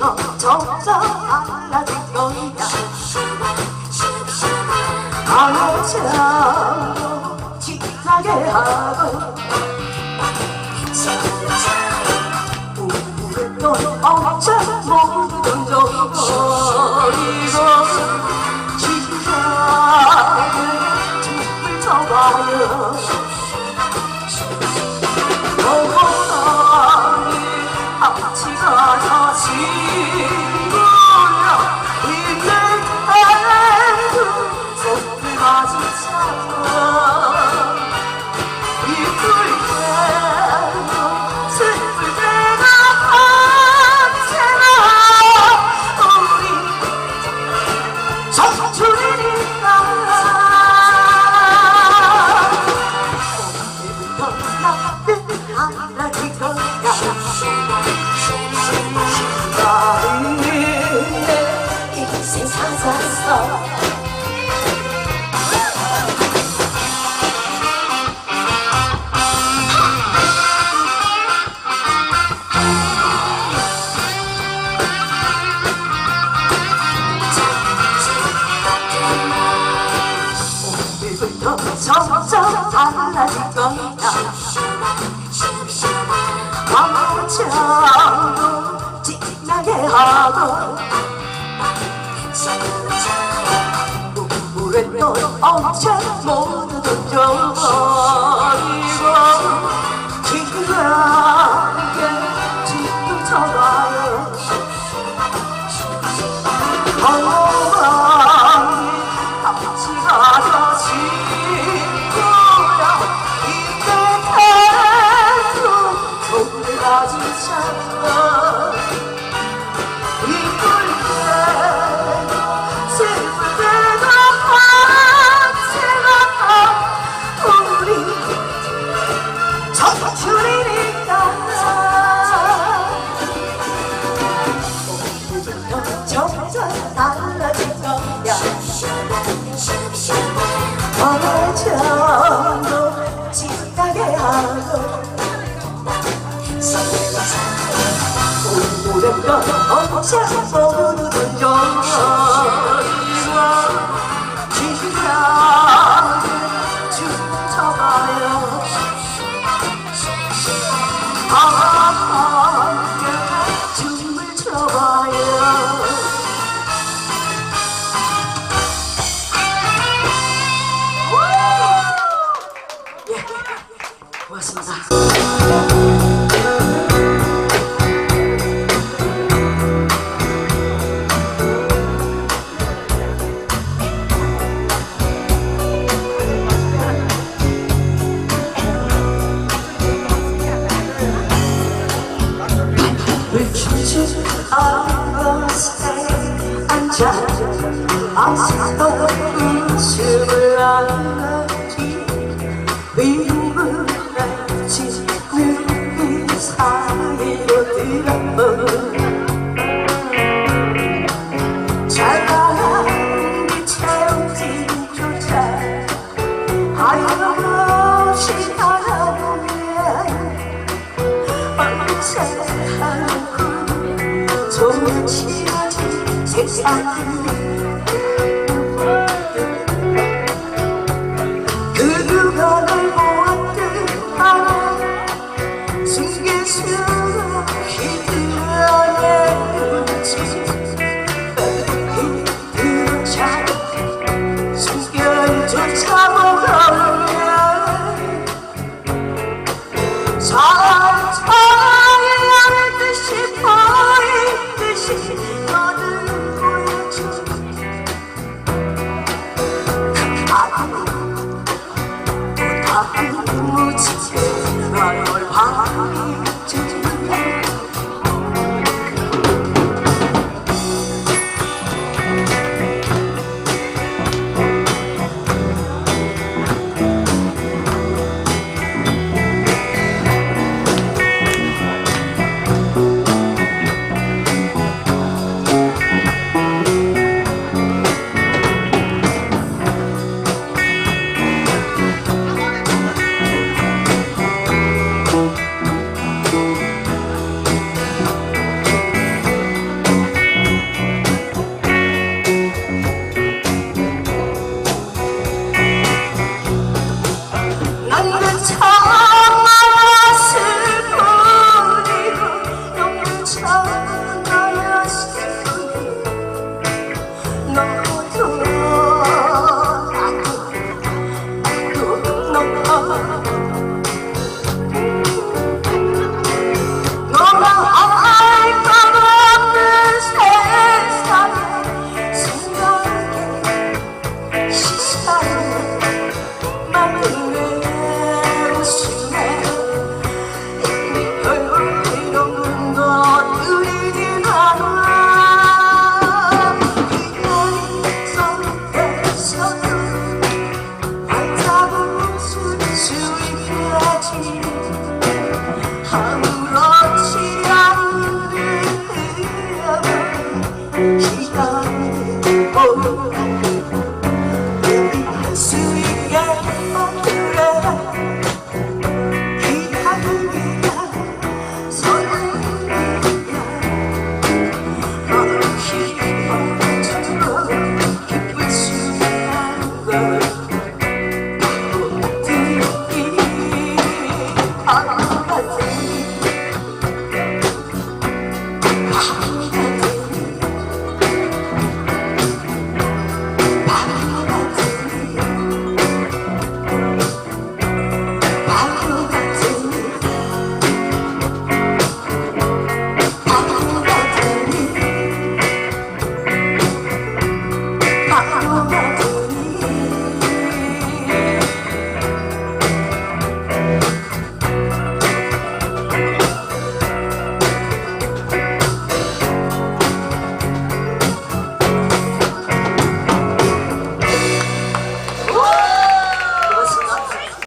점점 달라질 거야 아무처럼 하고 우울했던 엄청 달라질 거야 나는 내 인생 오늘부터 점점 달라질 아 무처럼 지나게 하고. 우울했던 엄청 모두 던져버리고 지루하게 지금 쳐봐 하고 오랜 건 언제 모두 던져 미움을 지는 이 사이로 들어 차 언제하고 정치하지 세상은 또 무지개 널방